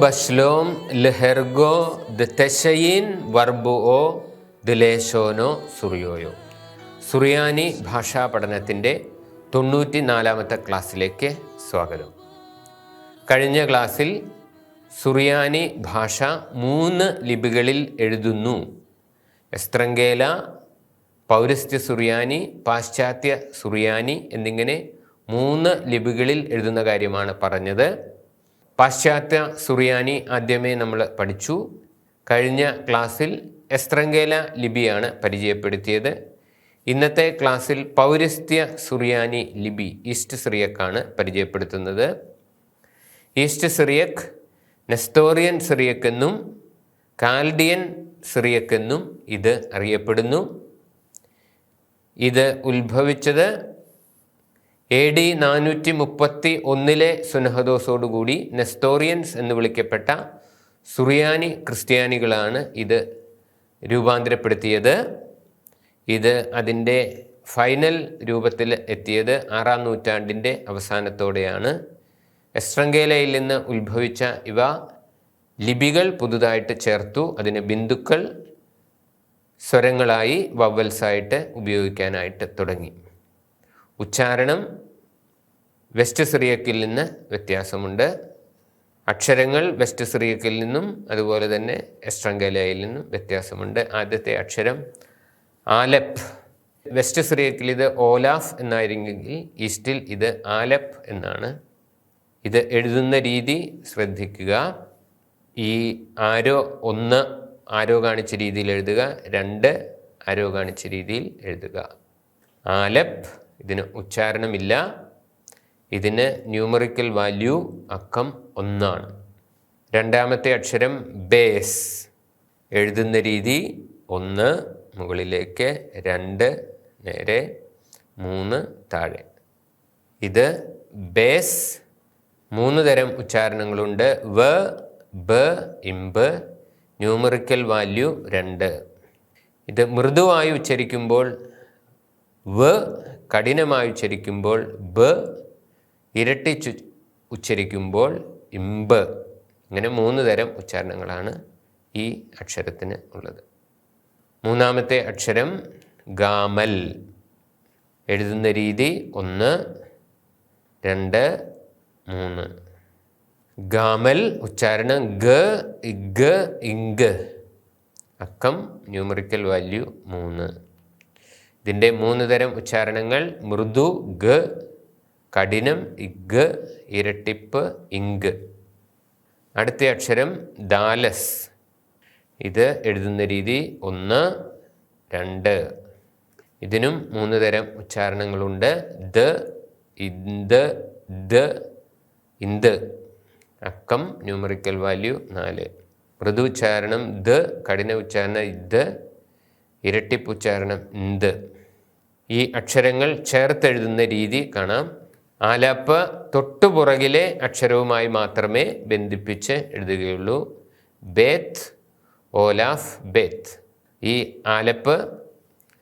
ബഷ്ലോം ലെഹെർഗോ the തെഷയിൻ വർബുഓ ദിലേശോനോ സുറിയോയോ. സുറിയാനി ഭാഷാ പഠനത്തിന്റെ തൊണ്ണൂറ്റി നാലാമത്തെ ക്ലാസ്സിലേക്ക് സ്വാഗതം. കഴിഞ്ഞ ക്ലാസ്സിൽ സുറിയാനി ഭാഷ മൂന്ന് ലിപികളിൽ എഴുതുന്നു. എസ്ത്രങ്കേല പൗരസ്ത്യ സുറിയാനി പാശ്ചാത്യ സുറിയാനി എന്നിങ്ങനെ മൂന്ന് ലിപികളിൽ എഴുതുന്ന കാര്യമാണ് പറഞ്ഞത്. പാശ്ചാത്യ സുറിയാനി ആദ്യമേ നമ്മൾ പഠിച്ചു. കഴിഞ്ഞ ക്ലാസ്സിൽ എസ്ത്രങ്കേല ലിപിയാണ് പരിചയപ്പെടുത്തിയത്. ഇന്നത്തെ ക്ലാസ്സിൽ പൗരസ്ത്യ സുറിയാനി ലിപി ഈസ്റ്റ് സിറിയക്കാണ് പരിചയപ്പെടുത്തുന്നത്. ഈസ്റ്റ് സിറിയക് നെസ്തോറിയൻ സിറിയക് എന്നും കാൽഡിയൻ സിറിയക് എന്നും ഇത് അറിയപ്പെടുന്നു. ഇത് ഉത്ഭവിച്ചത് എ ഡി നാനൂറ്റി മുപ്പത്തി ഒന്നിലെ സുനഹദോസോടുകൂടി നെസ്തോറിയൻസ് എന്ന് വിളിക്കപ്പെട്ട സുറിയാനി ക്രിസ്ത്യാനികളാണ് ഇത് രൂപാന്തരപ്പെടുത്തിയത്. ഇത് അതിന്റെ ഫൈനൽ രൂപത്തിൽ എത്തിയത് ആറാം നൂറ്റാണ്ടിന്റെ അവസാനത്തോടെയാണ്. എസ്ട്രങ്കേലയിൽ നിന്ന് ഉത്ഭവിച്ച ഇവ ലിപികൾ പുതുതായിട്ട് ചേർത്തു. അതിന് ബിന്ദുക്കൾ സ്വരങ്ങളായി വവൽസായിട്ട് ഉപയോഗിക്കാനായിട്ട് തുടങ്ങി. ഉച്ചാരണം വെസ്റ്റ് സിറിയക്കിൽ നിന്ന് വ്യത്യാസമുണ്ട്. അക്ഷരങ്ങൾ വെസ്റ്റ് സിറിയക്കിൽ നിന്നും അതുപോലെ തന്നെ എസ്ട്രംഗലയിൽ നിന്നും വ്യത്യാസമുണ്ട്. ആദ്യത്തെ അക്ഷരം ആലപ്പ് വെസ്റ്റ് സിറിയക്കിൽ ഇത് ഓലാഫ് എന്നായിരുന്നെങ്കിൽ ഈസ്റ്റിൽ ഇത് ആലപ്പ് എന്നാണ്. ഇത് എഴുതുന്ന രീതി ശ്രദ്ധിക്കുക. ഈ ആരോ ഒന്ന് ആരോ കാണിച്ച രീതിയിൽ എഴുതുക. രണ്ട് ആരോ കാണിച്ച രീതിയിൽ എഴുതുക. ആലപ്പ് ഇതിന് ഉച്ചാരണമില്ല. ഇതിന് ന്യൂമറിക്കൽ വാല്യൂ അക്കം ഒന്നാണ്. രണ്ടാമത്തെ അക്ഷരം ബേസ് എഴുതുന്ന രീതി ഒന്ന് മുകളിലേക്ക് രണ്ട് നേരെ മൂന്ന് താഴെ. ഇത് ബേസ് മൂന്ന് തരം ഉച്ചാരണങ്ങളുണ്ട്. വ ബ ഇമ്പ് ന്യൂമറിക്കൽ വാല്യൂ രണ്ട്. ഇത് മൃദുവായി ഉച്ചരിക്കുമ്പോൾ വ കഠിനമായി ഉച്ചരിക്കുമ്പോൾ ബ ഇരട്ടിച്ച് ഉച്ചരിക്കുമ്പോൾ ഇമ്പ്. ഇങ്ങനെ മൂന്ന് തരം ഉച്ചാരണങ്ങളാണ് ഈ അക്ഷരത്തിന് ഉള്ളത്. മൂന്നാമത്തെ അക്ഷരം ഗാമൽ. എഴുതുന്ന രീതി ഒന്ന് രണ്ട് മൂന്ന്. ഗാമൽ ഉച്ചാരണം ഗ ഇഗ് ഇങ്ക്. അക്കം ന്യൂമറിക്കൽ വാല്യൂ മൂന്ന്. ഇതിന്റെ മൂന്ന് തരം ഉച്ചാരണങ്ങൾ മൃദു ഗ കഠിനം ഇഗ് ഇരട്ടിപ്പ് ഇങ്ക് അടുത്ത അക്ഷരം ദാലസ്. ഇത് എഴുതുന്ന രീതി ഒന്ന് രണ്ട്. ഇതിനും മൂന്ന് തരം ഉച്ചാരണങ്ങളുണ്ട്. ദ ഇന്ത് ദ ഇന്ത് അക്കം ന്യൂമറിക്കൽ വാല്യൂ നാല്. മൃദു ഉച്ചാരണം ദ കഠിന ഉച്ചാരണം ഇത് ഇരട്ടിപ്പ് ഉച്ചാരണം ഇന്ത് ഈ അക്ഷരങ്ങൾ ചേർത്തെഴുതുന്ന രീതി കാണാം. ആലാപ്പ് തൊട്ടുപുറകിലെ അക്ഷരവുമായി മാത്രമേ ബന്ധിപ്പിച്ച് എഴുതുകയുള്ളൂ. ബേത്ത് ഓലാഫ് ബേത്ത് ഈ ആലപ്പ്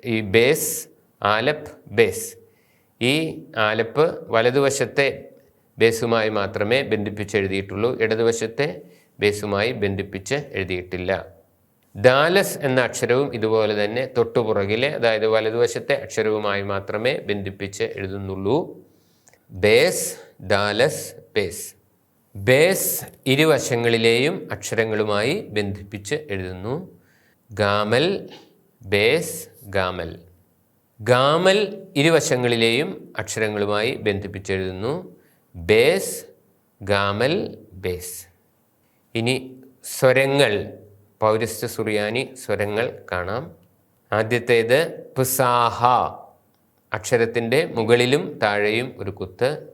ഈ ബേസ് ആലപ്പ് ബേസ്. ഈ ആലപ്പ് വലതുവശത്തെ ബേസുമായി മാത്രമേ ബന്ധിപ്പിച്ച് എഴുതിയിട്ടുള്ളൂ. ഇടതുവശത്തെ ബേസുമായി ബന്ധിപ്പിച്ച് എഴുതിയിട്ടില്ല. ദാലസ് എന്ന അക്ഷരവും ഇതുപോലെ തന്നെ തൊട്ടുപുറകിലെ അതായത് വലതുവശത്തെ അക്ഷരവുമായി മാത്രമേ ബന്ധിപ്പിച്ച് എഴുതുന്നുള്ളൂ. ബേസ് ഡാലസ് ബേസ്. ബേസ് ഇരുവശങ്ങളിലെയും അക്ഷരങ്ങളുമായി ബന്ധിപ്പിച്ച് എഴുതുന്നു. ഗാമൽ ബേസ് ഗാമൽ. ഗാമൽ ഇരുവശങ്ങളിലെയും അക്ഷരങ്ങളുമായി ബന്ധിപ്പിച്ചെഴുതുന്നു ബേസ് ഗാമൽ ബേസ്. ഇനി സ്വരങ്ങൾ. പൗരസ്ത്യ സുറിയാനി സ്വരങ്ങൾ കാണാം. ആദ്യത്തേത് പുസാഹ. അക്ഷരത്തിന്റെ മുകളിലും താഴെയും ഒരു കുത്ത്.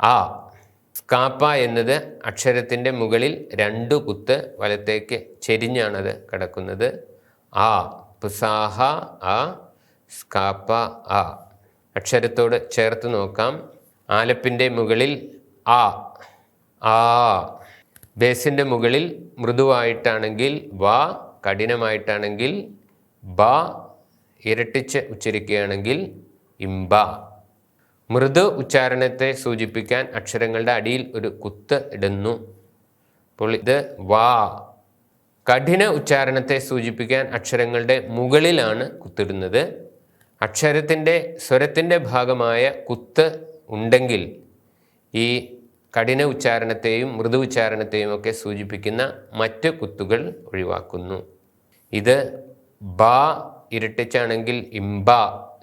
ആ. സ്കാപ്പ എന്നത് അക്ഷരത്തിന്റെ മുകളിൽ രണ്ട് കുത്ത് വലത്തേക്ക് ചെരിഞ്ഞാണത് കിടക്കുന്നത്. ആ. പുസാഹ ആ. സ്കാപ്പ ആ. അക്ഷരത്തോട് ചേർത്ത് നോക്കാം. ആലപ്പിന്റെ മുകളിൽ ആ. ആ. ബേസിന്റെ മുകളിൽ മൃദുവായിട്ടാണെങ്കിൽ വ കഠിനമായിട്ടാണെങ്കിൽ ബ ഇരട്ടിച്ച് ഉച്ചരിക്കുകയാണെങ്കിൽ ഇംബ. മൃദു ഉച്ചാരണത്തെ സൂചിപ്പിക്കാൻ അക്ഷരങ്ങളുടെ അടിയിൽ ഒരു കുത്ത് ഇടുന്നു. അപ്പോൾ ഇത് വാ. കഠിന ഉച്ചാരണത്തെ സൂചിപ്പിക്കാൻ അക്ഷരങ്ങളുടെ മുകളിലാണ് കുത്തിടുന്നത്. അക്ഷരത്തിന്റെ സ്വരത്തിന്റെ ഭാഗമായ കുത്ത് ഉണ്ടെങ്കിൽ ഈ കഠിന ഉച്ചാരണത്തെയും മൃദു ഉച്ചാരണത്തെയും ഒക്കെ സൂചിപ്പിക്കുന്ന മറ്റ് കുത്തുകൾ ഒഴിവാക്കുന്നു. ഇത് ബ ഇരട്ടിച്ചാണെങ്കിൽ ഇംബ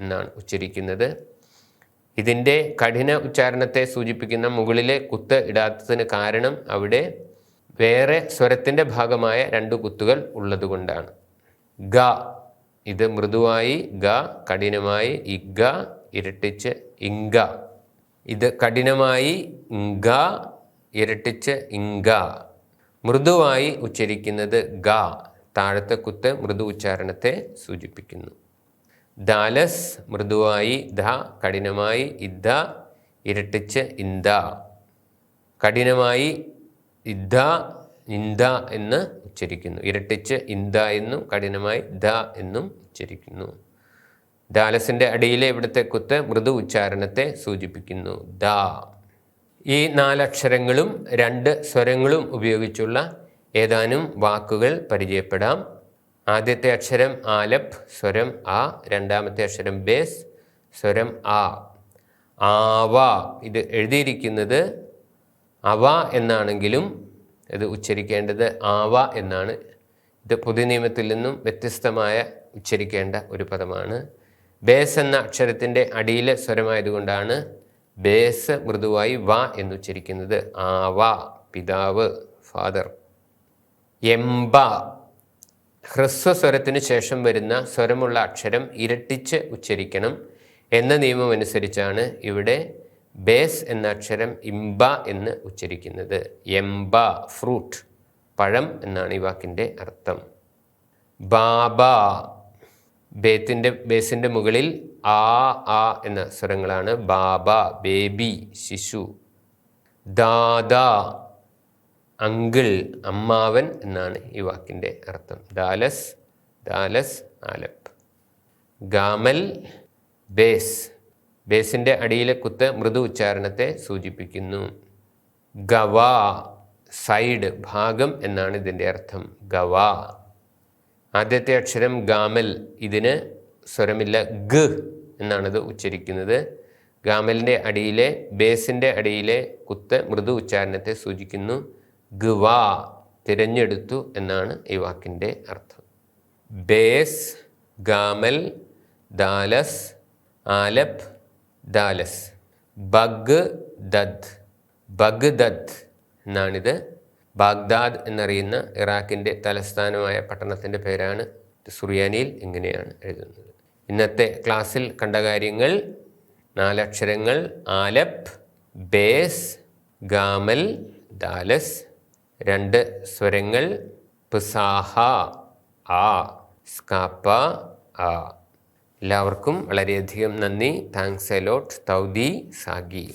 എന്നാണ് ഉച്ചരിക്കുന്നത്. ഇതിന്റെ കഠിന ഉച്ചാരണത്തെ സൂചിപ്പിക്കുന്ന മുകളിലെ കുത്ത് ഇടാത്തതിന് കാരണം അവിടെ വേറെ സ്വരത്തിന്റെ ഭാഗമായ രണ്ട് കുത്തുകൾ ഉള്ളതുകൊണ്ടാണ്. ഗ ഇത് മൃദുവായി ഗ കഠിനമായി ഇഗ ഇരട്ടിച്ച് ഇങ്ക ഇത് കഠിനമായി ഗ ഇരട്ടിച്ച് ഇങ്ക മൃദുവായി ഉച്ചരിക്കുന്നത് ഗ. താഴത്തെ കുത്ത് മൃദു ഉച്ചാരണത്തെ സൂചിപ്പിക്കുന്നു. ദാലസ് മൃദുവായി ധ കഠിനമായി ഇദ്ദ ഇരട്ടിച്ച് ഇന്ദ. കഠിനമായി ഇദ്ദ ഇന്ദ എന്ന് ഉച്ചരിക്കുന്നു. ഇരട്ടിച്ച് ഇന്ദ എന്നും കഠിനമായി ദ എന്നും ഉച്ചരിക്കുന്നു. ദാലസിന്റെ അടിയിലെ ഇവിടുത്തെ കുത്ത് മൃദു ഉച്ചാരണത്തെ സൂചിപ്പിക്കുന്നു. ദ. ഈ നാലക്ഷരങ്ങളും രണ്ട് സ്വരങ്ങളും ഉപയോഗിച്ചുള്ള ഏതാനും വാക്കുകൾ പരിചയപ്പെടാം. ആദ്യത്തെ അക്ഷരം ആലപ് സ്വരം ആ. രണ്ടാമത്തെ അക്ഷരം ബേസ് സ്വരം ആ. ആവ ഇത് എഴുതിയിരിക്കുന്നത് അവ എന്നാണെങ്കിലും ഇത് ഉച്ചരിക്കേണ്ടത് ആവ എന്നാണ്. ഇത് പൊതുനിയമത്തിൽ നിന്നും വ്യത്യസ്തമായ ഉച്ചരിക്കേണ്ട ഒരു പദമാണ്. ബേസ് എന്ന അക്ഷരത്തിന്റെ അടിയിലെ സ്വരമായതുകൊണ്ടാണ് ബേസ് മൃദുവായി വ എന്നുച്ചരിക്കുന്നത്. ആവ പിതാവ് ഫാദർ. എംബ ഹ്രസ്വസ്വരത്തിന് ശേഷം വരുന്ന സ്വരമുള്ള അക്ഷരം ഇരട്ടിച്ച് ഉച്ചരിക്കണം എന്ന നിയമം അനുസരിച്ചാണ് ഇവിടെ ബേസ് എന്ന അക്ഷരം ഇംബ എന്ന് ഉച്ചരിക്കുന്നത്. എംബ ഫ്രൂട്ട് പഴം എന്നാണ് ഈ വാക്കിന്റെ അർത്ഥം. ബാബ ബേത്തിന്റെ ബേസിന്റെ മുകളിൽ ആ ആ എന്ന സ്വരങ്ങളാണ് ബാബ ബേബി ശിശു ദാദ അങ്കിൾ അമ്മാവൻ എന്നാണ് ഈ വാക്കിന്റെ അർത്ഥം. ദാലസ് ദാലസ് ആലപ്പ്. ഗാമൽ ബേസ്. ബേസിന്റെ അടിയിലെ കുത്ത് മൃദു ഉച്ചാരണത്തെ സൂചിപ്പിക്കുന്നു. ഗവ സൈഡ് ഭാഗം എന്നാണ് ഇതിന്റെ അർത്ഥം. ഗവ. ആദ്യത്തെ അക്ഷരം ഗാമൽ. ഇതിന് സ്വരമില്ല ഗ് എന്നാണിത് ഉച്ചരിക്കുന്നത്. ഗാമലിന്റെ അടിയിലെ ബേസിന്റെ അടിയിലെ കുത്ത് മൃദു ഉച്ചാരണത്തെ സൂചിക്കുന്നു. ഗവ തിരഞ്ഞെടുത്തു എന്നാണ് ഈ വാക്കിന്റെ അർത്ഥം. ബേസ് ഗാമൽ ദാലസ് ആലപ് ദാലസ്. ബഗ് ദദ് ബഗ് ദദ് എന്നാണിത് ബാഗ്ദാദ് എന്നറിയുന്ന ഇറാഖിന്റെ തലസ്ഥാനമായ പട്ടണത്തിന്റെ പേരാണ് സുറിയാനിയിൽ ഇങ്ങനെയാണ് എഴുതുന്നത്. ഇന്നത്തെ ക്ലാസ്സിൽ കണ്ട കാര്യങ്ങൾ നാലക്ഷരങ്ങൾ ആലപ് ബേസ് ഗാമൽ ദാലസ് രണ്ട് സ്വരങ്ങൾ പിസാഹ ആ സ്കാപ്പ ആ. എല്ലാവർക്കും വളരെയധികം നന്ദി. താങ്ക്സ് എലോട്ട് തൗദി സാഗി.